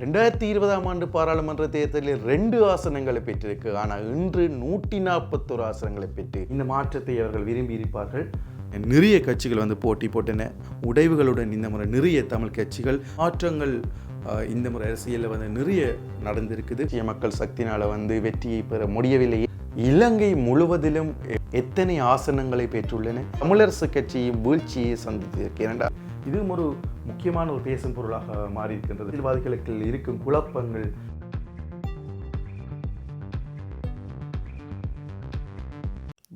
ரெண்டாயிரத்தி இருபதாம் ஆண்டு பாராளுமன்ற தேர்தலில் ரெண்டு ஆசனங்களை பெற்றிருக்கு. ஆனால் இன்று நூற்றி நாற்பத்தொரு ஆசனங்களை பெற்று இந்த மாற்றத்தை அவர்கள் விரும்பி இருப்பார்கள். நிறைய கட்சிகள் வந்து போட்டி போட்டன. உடைவுகளுடன் இந்த முறை நிறைய தமிழ் கட்சிகள் மாற்றங்கள் இந்த முறை அரசியலில் வந்து நிறைய நடந்திருக்குது. மக்கள் சக்தினால வந்து வெற்றியை பெற முடியவில்லை. இலங்கை முழுவதிலும் எத்தனை ஆசனங்களை பெற்றுள்ளன? தமிழரசு கட்சியும் வீழ்ச்சியை சந்தித்திருக்கு ஏனென்றால் இதுவும் ஒரு முக்கியமான ஒரு பேசும் பொருளாக மாறி இருக்கின்றது அரசியல்வாதிகளுக்கு இருக்கும் குழப்பங்கள்.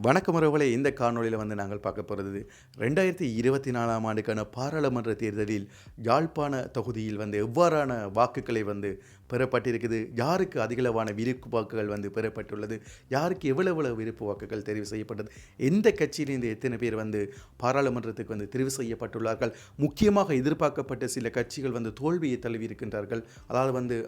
வணக்கம் உறவுகளே இந்த காணொளியில் வந்து நாங்கள் பார்க்க போகிறது ரெண்டாயிரத்தி இருபத்தி நாலாம் ஆண்டுக்கான பாராளுமன்ற தேர்தலில் யாழ்ப்பாண தொகுதியில் வந்து எவ்வாறான வாக்குகளை வந்து பெறப்பட்டிருக்குது. யாருக்கு அதிகளவான விருப்பு வாக்குகள் வந்து பெறப்பட்டுள்ளது? யாருக்கு எவ்வளவு எவ்வளவு விருப்பு வாக்குகள் தெரிவு செய்யப்பட்டது? எந்த கட்சியிலிருந்து எத்தனை பேர் வந்து பாராளுமன்றத்துக்கு வந்து தெரிவு செய்யப்பட்டுள்ளார்கள்? முக்கியமாக எதிர்பார்க்கப்பட்ட சில கட்சிகள் வந்து தோல்வியை தழுவி இருக்கின்றார்கள். அதாவது வந்து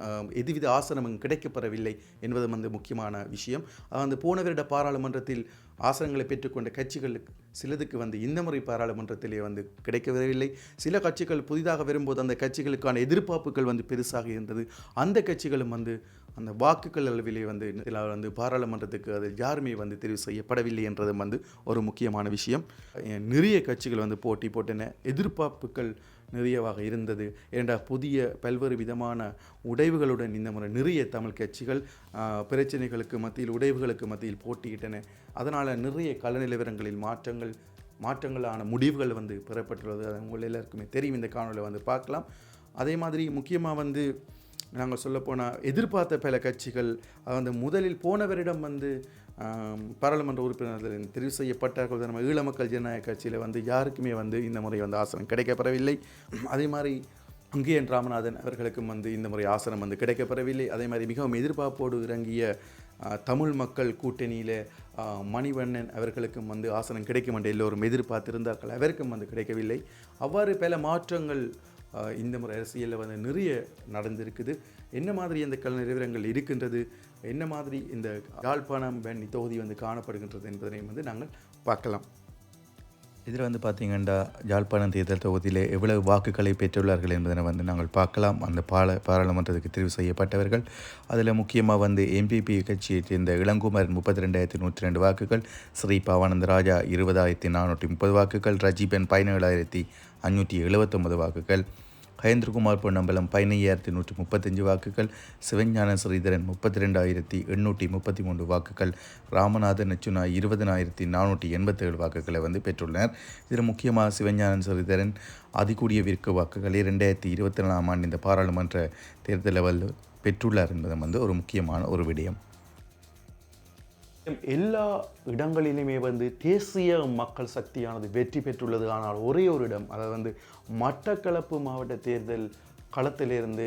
எதுவித ஆசனமும் கிடைக்கப்பெறவில்லை என்பது வந்து முக்கியமான விஷயம். அதாவது வந்து போன வருட பாராளுமன்றத்தில் ஆசனங்களை பெற்றுக்கொண்ட கட்சிகளுக்கு சிலதுக்கு வந்து இந்த முறை பாராளுமன்றத்திலே வந்து கிடைக்கவில்லை. சில கட்சிகள் புதிதாக வரும்போது அந்த கட்சிகளுக்கான எதிர்பார்ப்புகள் வந்து பெருசாக இருந்தது. அந்த கட்சிகளும் வந்து அந்த வாக்குகள் அளவிலே வந்து வந்து பாராளுமன்றத்துக்கு அது யாருமே வந்து தெரிவு செய்யப்படவில்லை என்றதும் வந்து ஒரு முக்கியமான விஷயம். நிறைய கட்சிகள் வந்து போட்டி போட்டன எதிர்பார்ப்புகள் நிறையவாக இருந்தது. ஏண்டா புதிய பல்வேறு விதமான உடைவுகளுடன் இந்த முறை நிறைய தமிழ் கட்சிகள் பிரச்சனைகளுக்கு மத்தியில் உடைவுகளுக்கு மத்தியில் போட்டியிட்டன. அதனால் நிறைய கள நிலவரங்களில் மாற்றங்கள் மாற்றங்களான முடிவுகள் வந்து பெறப்பட்டுள்ளது. அது உங்கள் எல்லாருக்குமே தெரியும். இந்த காணொலியில் வந்து பார்க்கலாம். அதே மாதிரி முக்கியமாக வந்து நாங்கள் சொல்லப்போனால் எதிர்பார்த்த பல கட்சிகள் வந்து முதலில் போனவரிடம் வந்து பாராளுமன்ற உறுப்பினர்கள் தெரிவு செய்யப்பட்டார்கள். நம்ம ஈழ மக்கள் ஜனநாயக கட்சியில் வந்து யாருக்குமே வந்து இந்த முறை வந்து ஆசனம் கிடைக்கப்பெறவில்லை. அதே மாதிரி அங்கேயன் ராமநாதன் அவர்களுக்கும் வந்து இந்த முறை ஆசனம் வந்து கிடைக்கப்பெறவில்லை. அதே மாதிரி மிகவும் எதிர்பார்ப்போடு இறங்கிய தமிழ் மக்கள் கூட்டணியில் மணிவண்ணன் அவர்களுக்கும் வந்து ஆசனம் கிடைக்கும் என்று எல்லோரும் எதிர்பார்த்திருந்தார்கள். அவருக்கும் வந்து கிடைக்கவில்லை. அவ்வாறு பல மாற்றங்கள் இந்த முறை அரசியலில் வந்து நிறைய நடந்திருக்குது. என்ன மாதிரி அந்த கல் நிறுவனங்கள் இருக்கின்றது? என்ன மாதிரி இந்த யாழ்ப்பாணம் வேண்டி தொகுதி வந்து காணப்படுகின்றது என்பதனையும் வந்து நாங்கள் பார்க்கலாம். இதில் வந்து பார்த்தீங்கன்னா யாழ்ப்பாணம் தேர்தல் தொகுதியில் எவ்வளவு வாக்குகளை பெற்றுள்ளார்கள் என்பதனை வந்து நாங்கள் பார்க்கலாம். அந்த பால பாராளுமன்றத்துக்கு தெரிவு செய்யப்பட்டவர்கள். அதில் முக்கியமாக வந்து எம்பிபி கட்சியைச் சேர்ந்த இளங்குமரன் முப்பத்தி ரெண்டாயிரத்தி நூற்றி ரெண்டு வாக்குகள் ஸ்ரீ பவானந்த ராஜா இருபதாயிரத்தி நானூற்றி முப்பது வாக்குகள் ரஜிபன் பதினேழாயிரத்தி அஞ்சூற்றி எழுபத்தொம்பது வாக்குகள். கயேந்திரகுமார் பொன்னம்பலம் பதினையாயிரத்தி நூற்றி முப்பத்தஞ்சு வாக்குகள். சிவஞான ஸ்ரீதரன் முப்பத்தி ரெண்டாயிரத்தி எண்ணூற்றி முப்பத்தி மூன்று வாக்குகள். ராமநாதன் நச்சுனா இருபதனாயிரத்தி நானூற்றி எண்பத்தேழு வாக்குகளை வந்து பெற்றுள்ளனர். இதில் முக்கியமாக சிவஞான ஸ்ரீதரன் அதிகூடிய விற்கு வாக்குகளை ரெண்டாயிரத்தி இருபத்தி நாலாம் ஆண்டு இந்த பாராளுமன்ற தேர்தலில் பெற்றுள்ளார் என்பதும் வந்து ஒரு முக்கியமான ஒரு விடயம். எல்லா இடங்களிலுமே வந்து தேசிய மக்கள் சக்தியானது வெற்றி பெற்றுள்ளது. ஆனால் ஒரே ஒரு இடம் அதாவது வந்து மட்டக்களப்பு மாவட்ட தேர்தல் களத்திலிருந்து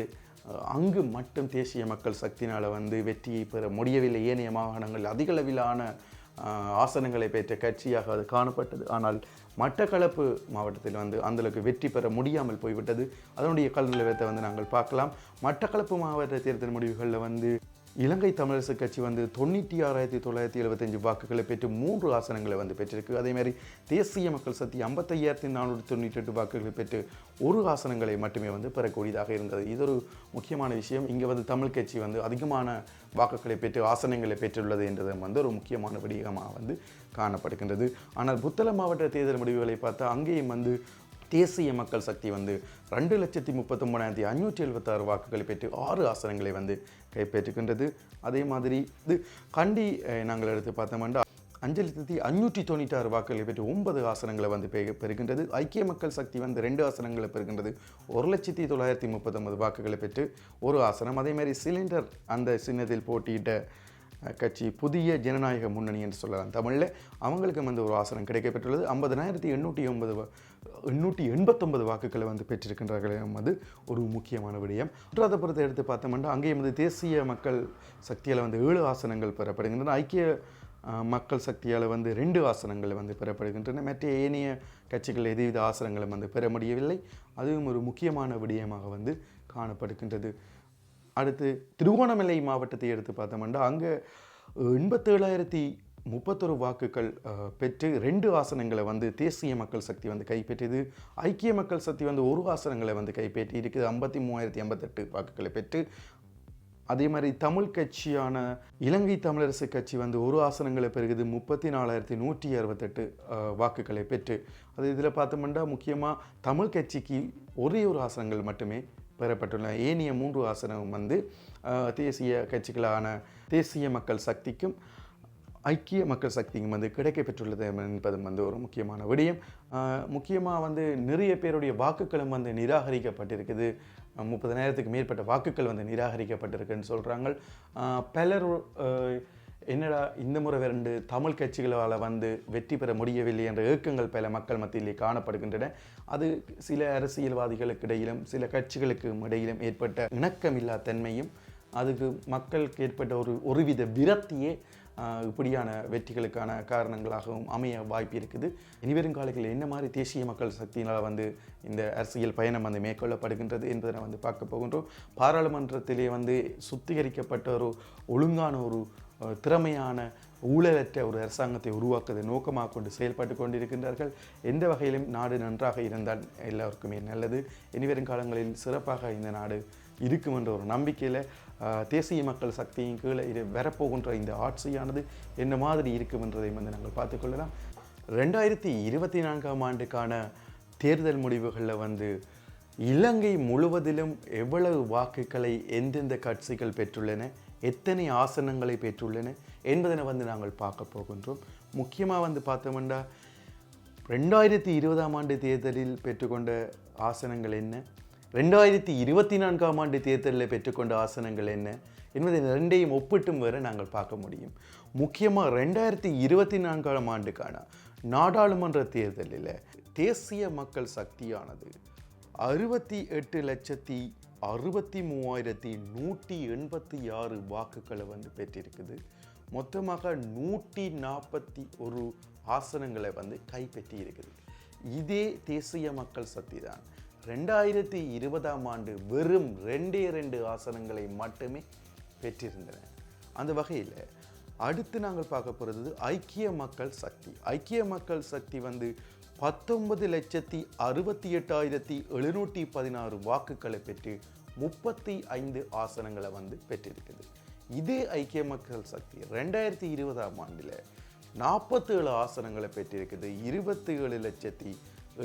அங்கு மட்டும் தேசிய மக்கள் சக்தினால் வந்து வெற்றியை பெற முடியவில்லை. ஏனைய மாகாணங்கள் அதிக அளவிலான ஆசனங்களை பெற்ற கட்சியாக அது காணப்பட்டது. ஆனால் மட்டக்களப்பு மாவட்டத்தில் வந்து அந்தளவுக்கு வெற்றி பெற முடியாமல் போய்விட்டது. அதனுடைய கல் நிலவரத்தை வந்து நாங்கள் பார்க்கலாம். மட்டக்களப்பு மாவட்ட தேர்தல் முடிவுகளில் வந்து இலங்கை தமிழரசு கட்சி வந்து தொண்ணூற்றி ஆறாயிரத்தி தொள்ளாயிரத்தி எழுபத்தஞ்சு வாக்குகளை பெற்று மூன்று ஆசனங்களை வந்து பெற்றிருக்கு. அதேமாதிரி தேசிய மக்கள் சக்தி ஐம்பத்தையாயிரத்தி நானூற்றி தொண்ணூற்றி எட்டு வாக்குகளை பெற்று ஒரு ஆசனங்களை மட்டுமே வந்து பெறக்கூடியதாக இருந்தது. இது ஒரு முக்கியமான விஷயம். இங்கே வந்து தமிழ் கட்சி வந்து அதிகமான வாக்குகளை பெற்று ஆசனங்களை பெற்றுள்ளது என்றது வந்து ஒரு முக்கியமான விடயமாக வந்து காணப்படுகின்றது. ஆனால் புத்தளம் மாவட்ட தேர்தல் முடிவுகளை பார்த்தா அங்கேயும் வந்து தேசிய மக்கள் சக்தி வந்து ரெண்டு லட்சத்தி முப்பத்தொம்பதாயிரத்தி அஞ்சூற்றி எழுபத்தாறு வாக்குகளை பெற்று ஆறு ஆசனங்களை வந்து கைப்பற்றுகின்றது. அதே மாதிரி இது கண்டி நாங்கள் எடுத்து பார்த்தோம்னா அஞ்சு லட்சத்தி அஞ்சூற்றி தொண்ணூற்றாறு வாக்குகளை பெற்று ஒன்பது ஆசனங்களை வந்து பெ பெறுகின்றது. ஐக்கிய மக்கள் சக்தி வந்து ரெண்டு ஆசனங்களை பெறுகின்றது. ஒரு லட்சத்தி தொள்ளாயிரத்தி முப்பத்தொன்பது வாக்குகளை பெற்று ஒரு ஆசனம். அதே மாதிரி சிலிண்டர் அந்த சின்னத்தில் போட்டியிட்ட கட்சி புதிய ஜனநாயக முன்னணி என்று சொல்லலாம் தமிழில் அவங்களுக்கு வந்து ஒரு ஆசனம் கிடைக்கப்பெற்றுள்ளது. ஐம்பதனாயிரத்தி எண்ணூற்றி ஒன்பது எண்ணூற்றி எண்பத்தொன்பது வாக்குகளை வந்து பெற்றிருக்கின்றார்கள் என்பது ஒரு முக்கியமான விடயம். மூன்றாவது எடுத்து பார்த்தோம்னா அங்கே வந்து தேசிய மக்கள் சக்தியால் வந்து ஏழு ஆசனங்கள் பெறப்படுகின்றன. ஐக்கிய மக்கள் சக்தியால் வந்து ரெண்டு ஆசனங்கள் வந்து பெறப்படுகின்றன. மற்ற ஏனைய கட்சிகள் எதுவித ஆசனங்களும் வந்து பெற முடியவில்லை. அதுவும் ஒரு முக்கியமான விடயமாக வந்து காணப்படுகின்றது. அடுத்து திருகோணமலை மாவட்டத்தை எடுத்து பார்த்தோம்னா அங்கே எண்பத்தேழாயிரத்தி முப்பத்தொரு வாக்குகள் பெற்று ரெண்டு ஆசனங்களை வந்து தேசிய மக்கள் சக்தி வந்து கைப்பற்றியது. ஐக்கிய மக்கள் சக்தி வந்து ஒரு ஆசனங்களை வந்து கைப்பற்றி இருக்குது ஐம்பத்தி மூவாயிரத்தி எண்பத்தெட்டு வாக்குகளை பெற்று. அதே மாதிரி தமிழ் கட்சியான இலங்கை தமிழரசு கட்சி வந்து ஒரு ஆசனங்களை பெறுகிறது முப்பத்தி நாலாயிரத்தி நூற்றி அறுபத்தெட்டு வாக்குகளை பெற்று. அது இதில் பார்த்தோம்னா முக்கியமாக தமிழ் கட்சிக்கு ஒரே ஒரு ஆசனங்கள் மட்டுமே பெறப்பட்டுள்ளன. ஏனைய மூன்று ஆசனம் வந்து தேசிய கட்சிகளான தேசிய மக்கள் சக்திக்கும் ஐக்கிய மக்கள் சக்திக்கும் வந்து கிடைக்க பெற்றுள்ளது என்பதும் வந்து ஒரு முக்கியமான விடயம். முக்கியமாக வந்து நிறைய பேருடைய வாக்குகளும் வந்து நிராகரிக்கப்பட்டிருக்குது. முப்பதனாயிரத்துக்கு மேற்பட்ட வாக்குகள் வந்து நிராகரிக்கப்பட்டிருக்குன்னு சொல்கிறாங்க பலர் என்னடா இந்த முறை ரெண்டு தமிழ் கட்சிகளால் வந்து வெற்றி பெற முடியவில்லை என்ற ஏக்கங்கள் பல மக்கள் மத்தியிலே காணப்படுகின்றன. அது சில அரசியல்வாதிகளுக்கு இடையிலும் சில கட்சிகளுக்கும் இடையிலும் ஏற்பட்ட இணக்கமில்லா தன்மையும் அதுக்கு மக்களுக்கு ஏற்பட்ட ஒரு ஒருவித விரக்தியே இப்படியான வெற்றிகளுக்கான காரணங்களாகவும் அமைய வாய்ப்பு இருக்குது. இனிவரும் காலங்களில் என்ன மாதிரி தேசிய மக்கள் சக்தியினால் வந்து இந்த அரசியல் பயணம் வந்து மேற்கொள்ளப்படுகின்றது என்பதை வந்து பார்க்க போகின்றோம். பாராளுமன்றத்திலே வந்து சுத்திகரிக்கப்பட்ட ஒரு ஒழுங்கான ஒரு திறமையான ஊழலற்ற ஒரு அரசாங்கத்தை உருவாக்குவதை நோக்கமாக கொண்டு செயல்பட்டு கொண்டிருக்கின்றார்கள். எந்த வகையிலும் நாடு நன்றாக இருந்தால் எல்லாருக்குமே நல்லது. இனிவரும் காலங்களில் சிறப்பாக இந்த நாடு இருக்கும் என்ற ஒரு நம்பிக்கையில் தேசிய மக்கள் சக்தியின் கீழே இது வரப்போகின்ற இந்த ஆட்சியானது என்ன மாதிரி இருக்குமென்றதை வந்து நாங்கள் பார்த்துக்கொள்ளலாம் ரெண்டாயிரத்தி இருபத்தி நான்காம் ஆண்டுக்கான தேர்தல் முடிவுகளில் வந்து இலங்கை முழுவதிலும் எவ்வளவு வாக்குகளை எந்தெந்த கட்சிகள் பெற்றுள்ளன எத்தனை ஆசனங்களை பெற்றுள்ளன என்பதனை வந்து நாங்கள் பார்க்க போகின்றோம். முக்கியமாக வந்து பார்த்தோம்னா ரெண்டாயிரத்தி இருபதாம் ஆண்டு தேர்தலில் பெற்றுக்கொண்ட ஆசனங்கள் என்ன ரெண்டாயிரத்தி இருபத்தி நான்காம் ஆண்டு தேர்தலில் பெற்றுக்கொண்ட ஆசனங்கள் என்ன என்பதை ரெண்டையும் ஒப்பிட்டும் வர நாங்கள் பார்க்க முடியும். முக்கியமாக ரெண்டாயிரத்தி இருபத்தி நான்காம் ஆண்டுக்கான நாடாளுமன்ற தேர்தலில் தேசிய மக்கள் சக்தியானது அறுபத்தி எட்டு லட்சத்தி அறுபத்தி மூவாயிரத்தி நூற்றி எண்பத்தி ஆறு வாக்குகளை வந்து பெற்றிருக்குது. மொத்தமாக நூற்றி நாற்பத்தி ஒரு ஆசனங்களை வந்து கைப்பற்றி இருக்குது இதே தேசிய மக்கள் சக்தி தான். ரெண்டாயிரத்தி இருபதாம் ஆண்டு வெறும் ரெண்டே ரெண்டு ஆசனங்களை மட்டுமே பெற்றிருந்தன. அந்த வகையில் அடுத்து நாங்கள் பார்க்க போகிறது ஐக்கிய மக்கள் சக்தி. ஐக்கிய மக்கள் சக்தி வந்து பத்தொன்பது லட்சத்தி அறுபத்தி எட்டாயிரத்தி எழுநூற்றி பதினாறு வாக்குகளை பெற்று முப்பத்தி ஐந்து ஆசனங்களை வந்து பெற்றிருக்குது. இதே ஐக்கிய மக்கள் சக்தி ரெண்டாயிரத்தி இருபதாம் ஆண்டில் நாற்பத்தேழு ஆசனங்களை பெற்றிருக்குது. இருபத்தி ஏழு லட்சத்தி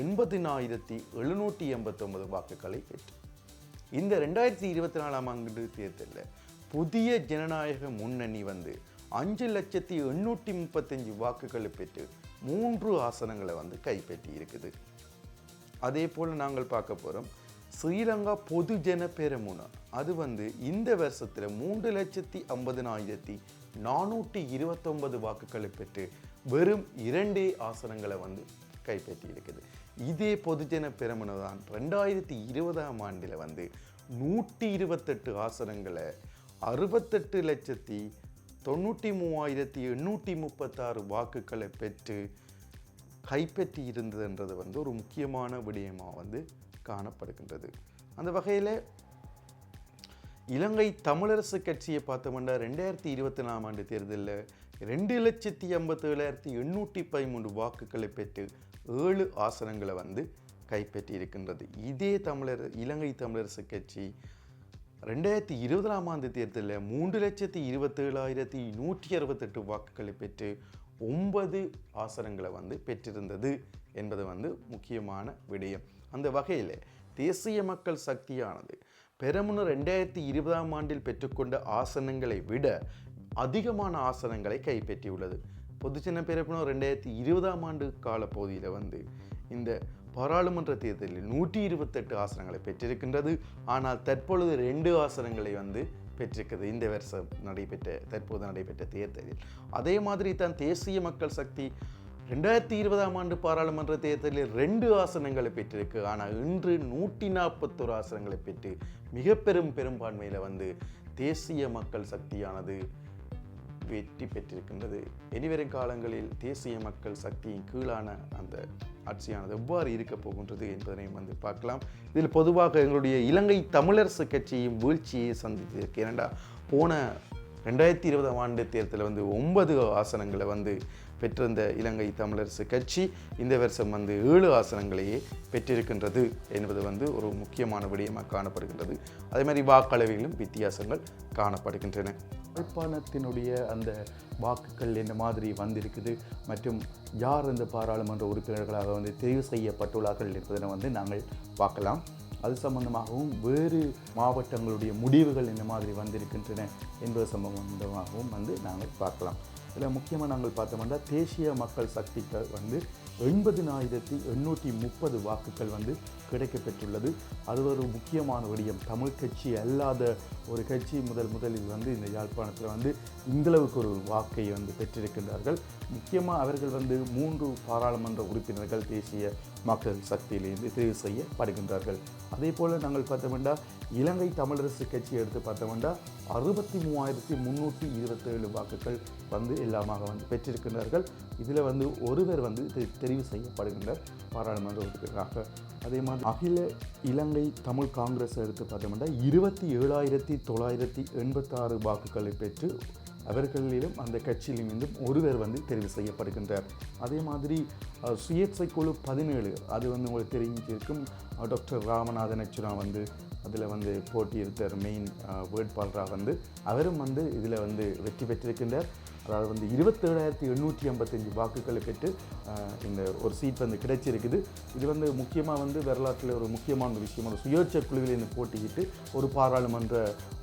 எண்பதினாயிரத்தி எழுநூற்றி எண்பத்தொன்பது வாக்குகளை பெற்று. இந்த ரெண்டாயிரத்தி இருபத்தி நாலாம் ஆண்டு தேர்தலில் புதிய ஜனநாயக முன்னணி வந்து அஞ்சு லட்சத்தி எண்ணூற்றி முப்பத்தஞ்சு வாக்குகளை பெற்று மூன்று ஆசனங்களை வந்து கைப்பற்றி இருக்குது அதே போல் நாங்கள் பார்க்க போகிறோம் ஸ்ரீலங்கா பொதுஜன பெருமுனா. அது வந்து இந்த வருஷத்தில் மூன்று லட்சத்தி ஐம்பதினாயிரத்தி நானூற்றி இருபத்தொன்பது வாக்குகளை பெற்று வெறும் இரண்டே ஆசனங்களை வந்து கைப்பற்றி இருக்குது இதே பொதுஜன பெரமுன தான் ரெண்டாயிரத்தி இருபதாம் ஆண்டில் வந்து நூற்றி இருபத்தெட்டு ஆசனங்களை அறுபத்தெட்டு லட்சத்தி தொண்ணூற்றி மூவாயிரத்தி எண்ணூற்றி முப்பத்தாறு வாக்குகளை பெற்று கைப்பற்றி இருந்ததுன்றது வந்து ஒரு முக்கியமான விடயமாக வந்து காணப்படுகின்றது. அந்த வகையில் இலங்கை தமிழரசு கட்சியை பார்த்தோம்னா ரெண்டாயிரத்தி இருபத்தி நாலாம் ஆண்டு தேர்தலில் ரெண்டு லட்சத்தி ஐம்பத்தேழாயிரத்தி எண்ணூற்றி பதிமூன்று வாக்குகளை பெற்று ஏழு ஆசனங்களை வந்து கைப்பற்றி இருக்கின்றது இதே தமிழர் இலங்கை தமிழரசு கட்சி ரெண்டாயிரத்தி இருபதாம் ஆண்டு தேர்தலில் மூன்று லட்சத்தி இருபத்தேழாயிரத்தி நூற்றி அறுபத்தெட்டு வாக்குகளை பெற்று ஒன்பது ஆசனங்களை வந்து பெற்றிருந்தது என்பது வந்து முக்கியமான விடயம். அந்த வகையில் தேசிய மக்கள் சக்தியானது பெரமுன ரெண்டாயிரத்தி இருபதாம் ஆண்டில் பெற்றுக்கொண்ட ஆசனங்களை விட அதிகமான ஆசனங்களை கைப்பற்றியுள்ளது. பொதுஜன பெரமுன ரெண்டாயிரத்தி இருபதாம் ஆண்டு காலப்பகுதியில் வந்து இந்த பாராளுமன்ற தேர்தலில் நூற்றி இருபத்தெட்டு ஆசனங்களை பெற்றிருக்கின்றது. ஆனால் தற்பொழுது ரெண்டு ஆசனங்களை வந்து பெற்றிருக்கிறது இந்த வருஷம் நடைபெற்ற தற்போது நடைபெற்ற தேர்தலில். அதே மாதிரி தான் தேசிய மக்கள் சக்தி ரெண்டாயிரத்தி இருபதாம் ஆண்டு பாராளுமன்ற தேர்தலில் ரெண்டு ஆசனங்களை பெற்றிருக்கு. ஆனால் இன்று நூற்றி நாற்பத்தொரு ஆசனங்களை பெற்று மிக பெரும் பெரும்பான்மையில் வந்து தேசிய மக்கள் சக்தியானது வெற்றி பெற்றிருக்கின்றது. இனிவரும் காலங்களில் தேசிய மக்கள் சக்தியின் கீழான அந்த ஆட்சியானது எவ்வாறு இருக்கப் போகின்றது என்பதனையும் வந்து பார்க்கலாம். இதில் பொதுவாக எங்களுடைய இலங்கை தமிழரசு கட்சியும் வீழ்ச்சியை சந்தித்திருக்கு. ஏனெண்டா போன ரெண்டாயிரத்தி இருபதாம் ஆண்டு தேர்தலில் வந்து ஒன்பது ஆசனங்களை வந்து பெற்றிருந்த இலங்கை தமிழரசு கட்சி இந்த வருஷம் வந்து ஏழு ஆசனங்களையே பெற்றிருக்கின்றது என்பது வந்து ஒரு முக்கியமான விடயமாக காணப்படுகின்றது. அதே மாதிரி வாக்களவிலும் வித்தியாசங்கள் காணப்படுகின்றன. யாழ்ப்பாணத்தினுடைய அந்த வாக்குகள் என்ன மாதிரி வந்திருக்குது மற்றும் யார் இந்த பாராளுமன்ற உறுப்பினர்களாக வந்து தெரிவு செய்யப்பட்டுள்ளார்கள் என்பதனை வந்து நாங்கள் பார்க்கலாம். அது சம்பந்தமாகவும் வேறு மாவட்டங்களுடைய முடிவுகள் என்ன மாதிரி வந்திருக்கின்றன என்பது சம்பந்தமாகவும் வந்து நாங்கள் பார்க்கலாம். இதில் முக்கியமாக நாங்கள் பார்த்தோம்னா தேசிய மக்கள் சக்திக்கு வந்து எண்பதினாயிரத்தி எண்ணூற்றி முப்பது வாக்குகள் வந்து கிடைக்கப்பெற்றுள்ளது. அது ஒரு முக்கியமான விடயம். தமிழ் கட்சி அல்லாத ஒரு கட்சி முதல் முதலில் வந்து இந்த யாழ்ப்பாணத்தில் வந்து இந்தளவுக்கு ஒரு வாக்கை வந்து பெற்றிருக்கின்றார்கள். முக்கியமாக அவர்கள் வந்து மூன்று பாராளுமன்ற உறுப்பினர்கள் தேசிய மக்கள் சக்தியிலிருந்து தெரிவு செய்யப்படுகின்றார்கள். அதே போல் நாங்கள் பார்த்தோம்னா இலங்கை தமிழரசு கட்சி எடுத்து பார்த்தோம்னா அறுபத்தி மூவாயிரத்தி முந்நூற்றி இருபத்தேழு வாக்குகள் வந்து எல்லாமாக வந்து பெற்றிருக்கின்றார்கள். இதில் வந்து ஒருவர் வந்து தெரிவு செய்யப்படுகின்றார். பாராளுமன்ற உறுப்பினராக அதே மாதிரி அகில இலங்கை தமிழ் காங்கிரஸ் எடுத்து பார்த்தோம்னா இருபத்தி ஏழாயிரத்தி தொள்ளாயிரத்தி எண்பத்தாறு வாக்குகளை பெற்று அவர்களிலும் அந்த கட்சியிலிருந்தும் ஒருவர் வந்து தெரிவு செய்யப்படுகின்றார். அதே மாதிரி சுயேட்சை குழு பதினேழு அது வந்து உங்களுக்கு தெரிஞ்சிருக்கும். டாக்டர் ராமநாதன் அச்சுனா வந்து அதில் வந்து போட்டியிருந்தார் மெயின் வேட்பாளராக வந்து அவரும் வந்து இதில் வந்து வெற்றி பெற்றிருக்கின்றார். அதாவது வந்து இருபத்தேழாயிரத்தி எண்ணூற்றி ஐம்பத்தஞ்சு வாக்குகளை பெற்று இந்த ஒரு சீட் வந்து கிடைச்சிருக்குது. இது வந்து முக்கியமாக வந்து வரலாற்றில் ஒரு முக்கியமான விஷயமான விஷயம். சுயேட்சை குழுவில் இருந்து போட்டியிட்டு ஒரு பாராளுமன்ற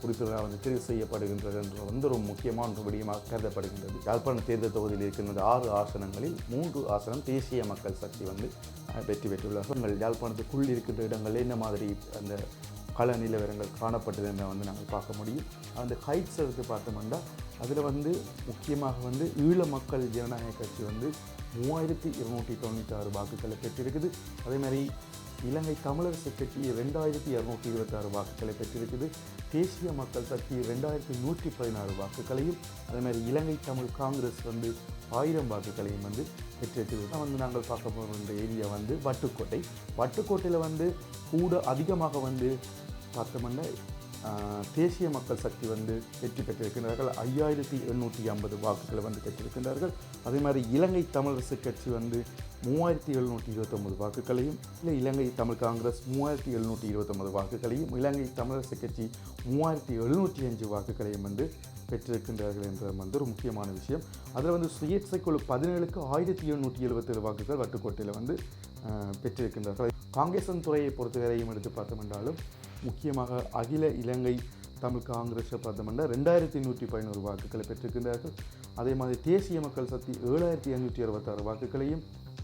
உறுப்பினராக வந்து தெரிவு செய்யப்படுகின்றது என்ற வந்து ஒரு முக்கியமான ஒரு விடயமாக கருதப்படுகின்றது. யாழ்ப்பாண தேர்தல் தொகுதியில் இருக்கின்ற ஆறு ஆசனங்களில் மூன்று ஆசனம் தேசிய மக்கள் சக்தி வந்து வெற்றி பெற்றுள்ளார். உங்கள் யாழ்ப்பாணத்துக்குள் இருக்கின்ற இடங்களில் என்ன மாதிரி? அந்த பல நிலவரங்கள் காணப்பட்டதுன்னு வந்து நாங்கள் பார்க்க முடியும். அந்த ஹைட்ஸ் எடுத்து பார்த்தோம்னா அதில் வந்து முக்கியமாக வந்து ஈழ மக்கள் ஜனநாயக கட்சி வந்து மூவாயிரத்தி இருநூற்றி தொண்ணூற்றி ஆறு வாக்குகளை பெற்றிருக்குது. அதே மாதிரி இலங்கை தமிழரசு கட்சி ரெண்டாயிரத்தி இரநூத்தி இருபத்தாறு வாக்குகளை பெற்றிருக்குது. தேசிய மக்கள் சக்தி ரெண்டாயிரத்தி நூற்றி பதினாறு வாக்குகளையும் அதே மாதிரி இலங்கை தமிழ் காங்கிரஸ் வந்து ஆயிரம் வாக்குகளையும் வந்து பெற்றிருக்குது. தான் வந்து நாங்கள் பார்க்க போகிற ஏரியா வந்து வட்டுக்கோட்டை. வட்டுக்கோட்டையில் வந்து கூட அதிகமாக வந்து பார்த்தோம்னா தேசிய மக்கள் சக்தி வந்து வெற்றி பெற்றிருக்கிறார்கள் ஐயாயிரத்தி எழுநூற்றி ஐம்பது வாக்குகளை வந்து பெற்றிருக்கின்றார்கள். அதே மாதிரி இலங்கை தமிழரசு கட்சி வந்து மூவாயிரத்தி எழுநூற்றி இருபத்தொம்பது வாக்குகளையும் இல்லை இலங்கை தமிழ் காங்கிரஸ் மூவாயிரத்தி எழுநூற்றி இருபத்தொம்பது வாக்குகளையும் இலங்கை தமிழரசு கட்சி மூவாயிரத்தி எழுநூற்றி அஞ்சு வாக்குகளையும் வந்து பெற்றிருக்கின்றார்கள் என்ற வந்து ஒரு முக்கியமான விஷயம். அதில் வந்து சுயேட்சை குழு பதினேழுக்கு ஆயிரத்தி எழுநூற்றி எழுபத்தேழு வாக்குகள் வட்டுக்கோட்டையில் வந்து பெற்றிருக்கின்றார்கள். காங்கேசன் துறையை பொறுத்தவரையும் எடுத்து பார்த்தோம் என்றாலும் முக்கியமாக அகில இலங்கை தமிழ் காங்கிரஸை பார்த்தோம்னா ரெண்டாயிரத்தி நூற்றி பதினோரு வாக்குகளை பெற்றிருக்கின்றார்கள். அதே மாதிரி தேசிய மக்கள் சக்தி ஏழாயிரத்தி ஐநூற்றி அறுபத்தாறு வாக்குகளையும்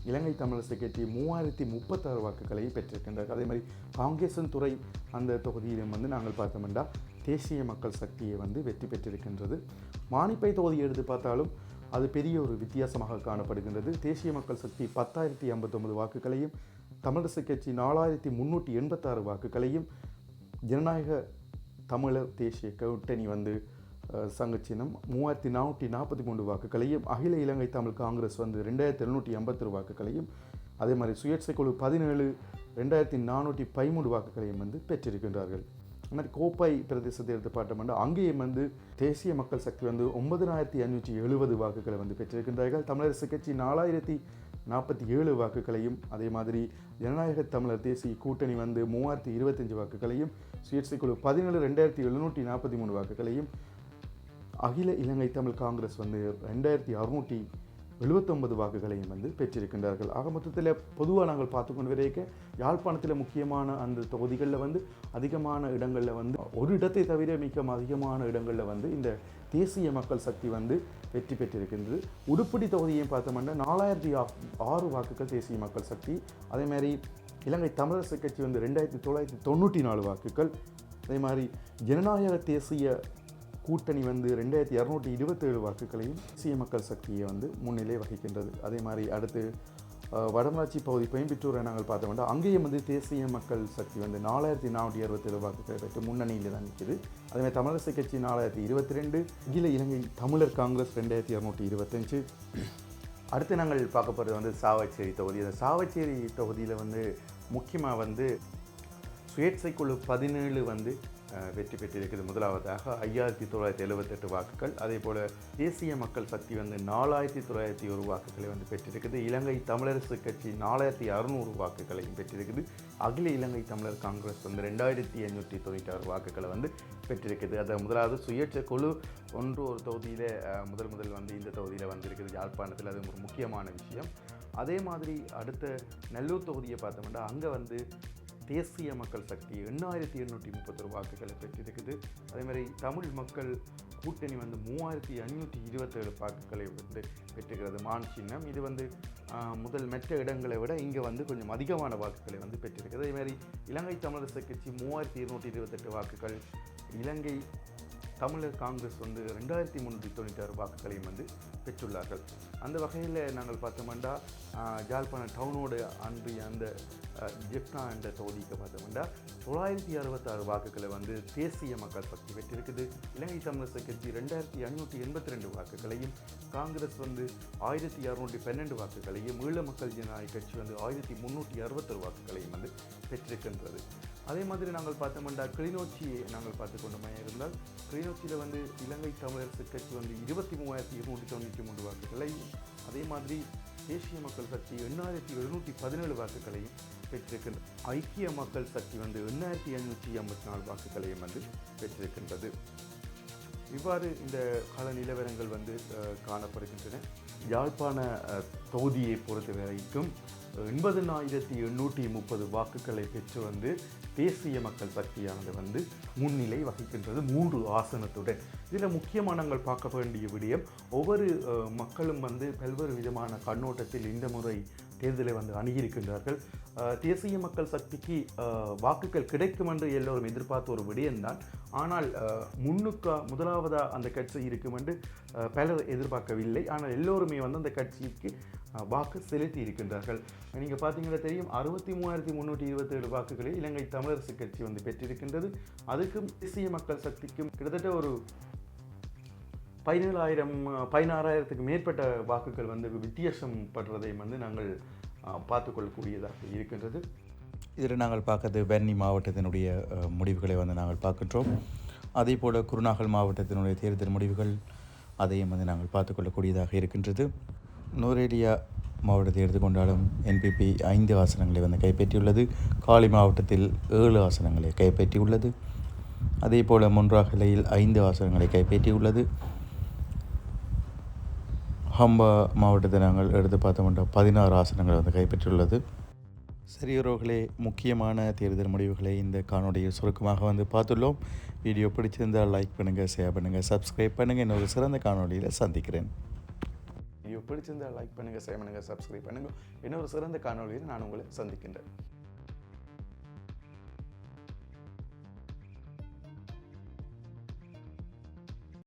இலங்கை தமிழரசு கட்சி மூவாயிரத்தி முப்பத்தாறு வாக்குகளையும் பெற்றிருக்கின்றார்கள். அதே மாதிரி காங்கேசன் துறை அந்த தொகுதியிலும் வந்து நாங்கள் பார்த்தோம்னா தேசிய மக்கள் சக்தியை வந்து வெற்றி பெற்றிருக்கின்றது. மானிப்பை தொகுதி எடுத்து பார்த்தாலும் அது பெரிய ஒரு வித்தியாசமாக காணப்படுகின்றது. தேசிய மக்கள் சக்தி பத்தாயிரத்தி ஐம்பத்தொம்பது வாக்குகளையும் தமிழரசு கட்சி நாலாயிரத்தி முந்நூற்றி எண்பத்தாறு வாக்குகளையும் ஜனநாயக தமிழர் தேசிய கூட்டணி வந்து அஹ், சங்கச்சின்னம் மூவாயிரத்தி நானூற்றி நாற்பத்தி மூன்று வாக்குகளையும் அகில இலங்கை தமிழ் காங்கிரஸ் வந்து ரெண்டாயிரத்தி எழுநூற்றி எண்பத்தொரு வாக்குகளையும் அதே மாதிரி சுயேட்சை குழு பதினேழு ரெண்டாயிரத்தி நானூற்றி பதிமூன்று வாக்குகளையும் வந்து பெற்றிருக்கின்றார்கள். அது மாதிரி கோப்பை பிரதேசத்தை எடுத்து என்றால் அங்கேயும் வந்து தேசிய மக்கள் சக்தி வந்து ஒன்பதனாயிரத்தி ஐநூற்றி எழுபது வாக்குகளை வந்து பெற்றிருக்கின்றார்கள். தமிழரசு கட்சி நாலாயிரத்தி நாற்பத்தி ஏழு வாக்குகளையும் அதே மாதிரி ஜனநாயக தமிழர் தேசிய கூட்டணி வந்து மூவாயிரத்தி இருபத்தஞ்சு வாக்குகளையும் சுயேட்சை குழு பதினேழு ரெண்டாயிரத்தி எழுநூற்றி நாற்பத்தி மூணு வாக்குகளையும் அகில இலங்கை தமிழ் காங்கிரஸ் வந்து ரெண்டாயிரத்தி அறுநூற்றி எழுபத்தொன்பது வாக்குகளையும் வந்து பெற்றிருக்கின்றார்கள். ஆக மொத்தத்தில் பொதுவாக நாங்கள் பார்த்து கொண்டு வரைக்க யாழ்ப்பாணத்தில் முக்கியமான அந்த தொகுதிகளில் வந்து அதிகமான இடங்களில் வந்து ஒரு இடத்தை தவிர மிக அதிகமான இடங்களில் வந்து இந்த தேசிய மக்கள் சக்தி வந்து வெற்றி பெற்றிருக்கின்றது. உடுப்படி தொகுதியை பார்த்தோம்னா நாலாயிரத்தி ஆறு வாக்குகள் தேசிய மக்கள் சக்தி. அதே மாதிரி இலங்கை தமிழரசு கட்சி வந்து ரெண்டாயிரத்தி தொள்ளாயிரத்தி தொண்ணூற்றி நாலு வாக்குகள். அதே மாதிரி ஜனநாயக தேசிய கூட்டணி வந்து ரெண்டாயிரத்தி இரநூற்றி இருபத்தேழு வாக்குகளையும் தேசிய மக்கள் சக்தியை வந்து முன்னிலை வகிக்கின்றது. அதே மாதிரி அடுத்து வடமராட்சி பகுதி கோயம்புத்தூரை நாங்கள் பார்த்தோம்னா அங்கேயும் வந்து தேசிய மக்கள் சக்தி வந்து நாலாயிரத்தி நானூற்றி அறுபத்தேழு வாக்குகளை பெற்று முன்னணியில் தான் நிற்குது அதேமாதிரி தமிழரசு கட்சி நாலாயிரத்தி இருபத்தி ரெண்டு அகில இலங்கை தமிழர் காங்கிரஸ் ரெண்டாயிரத்தி இரநூற்றி இருபத்தஞ்சு. அடுத்து நாங்கள் பார்க்க போகிறது வந்து சாவச்சேரி தொகுதி. அந்த சாவச்சேரி தொகுதியில் வந்து முக்கியமாக வந்து சுயேட்சை குழு பதினேழு வந்து வெற்றி பெற்றிருக்குது முதலாவதாக ஐயாயிரத்தி தொள்ளாயிரத்தி எழுபத்தெட்டு வாக்குகள். அதே போல் தேசிய மக்கள் சக்தி வந்து நாலாயிரத்தி தொள்ளாயிரத்தி ஒரு வாக்குகளை வந்து பெற்றிருக்குது. இலங்கை தமிழரசு கட்சி நாலாயிரத்தி அறுநூறு வாக்குகளையும் பெற்றிருக்குது. அகில இலங்கை தமிழர் காங்கிரஸ் வந்து ரெண்டாயிரத்தி எண்ணூற்றி தொண்ணூற்றி ஆறு வாக்குகளை வந்து பெற்றிருக்குது. அதை முதலாவது சுயேட்சை குழு ஒன்று ஒரு தொகுதியில் முதல் முதல் வந்து இந்த தொகுதியில் வந்திருக்குது. யாழ்ப்பாணத்தில் அது ஒரு முக்கியமான விஷயம். அதே மாதிரி அடுத்த நல்லூர் தொகுதியை பார்த்தோம்னா அங்கே வந்து தேசிய மக்கள் சக்தி எண்ணாயிரத்தி எண்ணூற்றி முப்பத்தொரு வாக்குகளை பெற்றிருக்குது. அதே மாதிரி தமிழ் மக்கள் கூட்டணி வந்து மூவாயிரத்தி ஐநூற்றி இருபத்தேழு வாக்குகளை வந்து பெற்றுக்கிறது மான் சின்னம். இது வந்து முதல் மற்ற இடங்களை விட இங்கே வந்து கொஞ்சம் அதிகமான வாக்குகளை வந்து பெற்றிருக்கிறது அதே மாதிரி இலங்கை தமிழரசு கட்சி மூவாயிரத்தி இருநூற்றி இருபத்தெட்டு வாக்குகள் இலங்கை தமிழர் காங்கிரஸ் வந்து ரெண்டாயிரத்தி முந்நூற்றி தொண்ணூற்றி ஆறு வாக்குகளையும் வந்து பெற்றுள்ளார்கள். அந்த வகையில் நாங்கள் பார்த்தோம்னா ஜாழ்ப்பாண டவுனோட அன்று அந்த ஜெப்னா என்ற தொகுதிக்கு பார்த்தோம்னா தொள்ளாயிரத்தி அறுபத்தாறு வாக்குகளை வந்து தேசிய மக்கள் சக்தி பெற்றிருக்குது. இலங்கை தமிழரசு கட்சி ரெண்டாயிரத்தி ஐநூற்றி எண்பத்தி ரெண்டு வாக்குகளையும் காங்கிரஸ் வந்து ஆயிரத்தி இரநூற்றி பன்னெண்டு வாக்குகளையும் ஈழ மக்கள் ஜனநாயக கட்சி வந்து ஆயிரத்தி முந்நூற்றி அறுபத்தொரு வாக்குகளையும் வந்து பெற்றிருக்கின்றது. அதே மாதிரி நாங்கள் பார்த்தோம்னா கிளிநொச்சியை நாங்கள் பார்த்து கொண்டோமே இருந்தால் கிளிநொச்சியில் வந்து இலங்கை தமிழரசு கட்சி வந்து இருபத்தி மூவாயிரத்தி இருநூற்றி தொண்ணூற்றி மூன்று வாக்குகளையும் அதே மாதிரி தேசிய மக்கள் சக்தி எண்ணாயிரத்தி எழுநூற்றி பதினேழு வாக்குகளையும் பெற்றிருக்கின்றது ஐக்கிய மக்கள் சக்தி வந்து எண்ணாயிரத்தி எழுநூற்றி ஐம்பத்தி நாலு வாக்குகளையும் வந்து பெற்றிருக்கின்றது. இவ்வாறு இந்த கால நிலவரங்கள் வந்து காணப்படுகின்றன. யாழ்ப்பாண தொகுதியை பொறுத்த வரைக்கும் எண்பதனாயிரத்தி எண்ணூற்றி முப்பது வாக்குகளை பெற்று வந்து தேசிய மக்கள் சக்தியானது வந்து முன்னிலை வகிக்கின்றது மூன்று ஆசனத்துடன். இதில் முக்கியமாக நாங்கள் பார்க்க வேண்டிய விடயம் ஒவ்வொரு மக்களும் வந்து பல்வேறு விதமான கண்ணோட்டத்தில் இந்த முறை தேர்தலை வந்து அணுகியிருக்கின்றார்கள். தேசிய மக்கள் சக்திக்கு வாக்குகள் கிடைக்கும் என்று எல்லோரும் எதிர்பார்த்த ஒரு விடயம்தான். ஆனால் முன்னுக்கா முதலாவதாக அந்த கட்சி இருக்கும் என்று பலர் எதிர்பார்க்கவில்லை. ஆனால் எல்லோருமே வந்து அந்த கட்சிக்கு வாக்கு செலுத்தி இருக்கின்றார்கள். நீங்கள் பார்த்தீங்கன்னா தெரியும் அறுபத்தி மூவாயிரத்தி முந்நூற்றி இருபத்தேழு வாக்குகளை இலங்கை தமிழரசு கட்சி வந்து பெற்றிருக்கின்றது. அதுக்கும் தேசிய மக்கள் சக்திக்கும் கிட்டத்தட்ட ஒரு பதினேழாயிரம் பதினாறாயிரத்துக்கு மேற்பட்ட வாக்குகள் வந்து வித்தியாசம் படுறதை வந்து நாங்கள் பார்த்துக்கொள்ளக்கூடியதாக இருக்கின்றது. இதில் நாங்கள் பார்க்கறது வென்னி மாவட்டத்தினுடைய முடிவுகளை வந்து நாங்கள் பார்க்கின்றோம். அதே போல் குருநாகல் மாவட்டத்தினுடைய தேர்தல் முடிவுகள் அதையும் வந்து நாங்கள் பார்த்துக்கொள்ளக்கூடியதாக இருக்கின்றது. நோரேலியா மாவட்டத்தை எடுத்துக்கொண்டாலும் என்பிபி ஐந்து ஆசனங்களை வந்து கைப்பற்றியுள்ளது. காலி மாவட்டத்தில் ஏழு ஆசனங்களை கைப்பற்றியுள்ளது. அதே போல் முன்றாகலையில் ஐந்து ஆசனங்களை கைப்பற்றியுள்ளது. ஹம்பா மாவட்டத்தை நாங்கள் எடுத்து பார்த்தோம்னா பதினாறு ஆசனங்கள் வந்து கைப்பற்றியுள்ளது. சரியரோர்களே முக்கியமான தேர்தல் முடிவுகளை இந்த காணொளியில் சுருக்கமாக வந்து பார்த்துள்ளோம். வீடியோ பிடிச்சிருந்தால் லைக் பண்ணுங்கள் ஷேர் பண்ணுங்கள் சப்ஸ்கிரைப் பண்ணுங்கள் இன்னொரு சிறந்த காணொளியில் சந்திக்கிறேன். வீடியோ பிடிச்சிருந்தால் லைக் பண்ணுங்கள் ஷேர் பண்ணுங்கள் சப்ஸ்கிரைப் பண்ணுங்கள் இன்னொரு சிறந்த காணொலியில் நான் உங்களை சந்திக்கின்றேன்.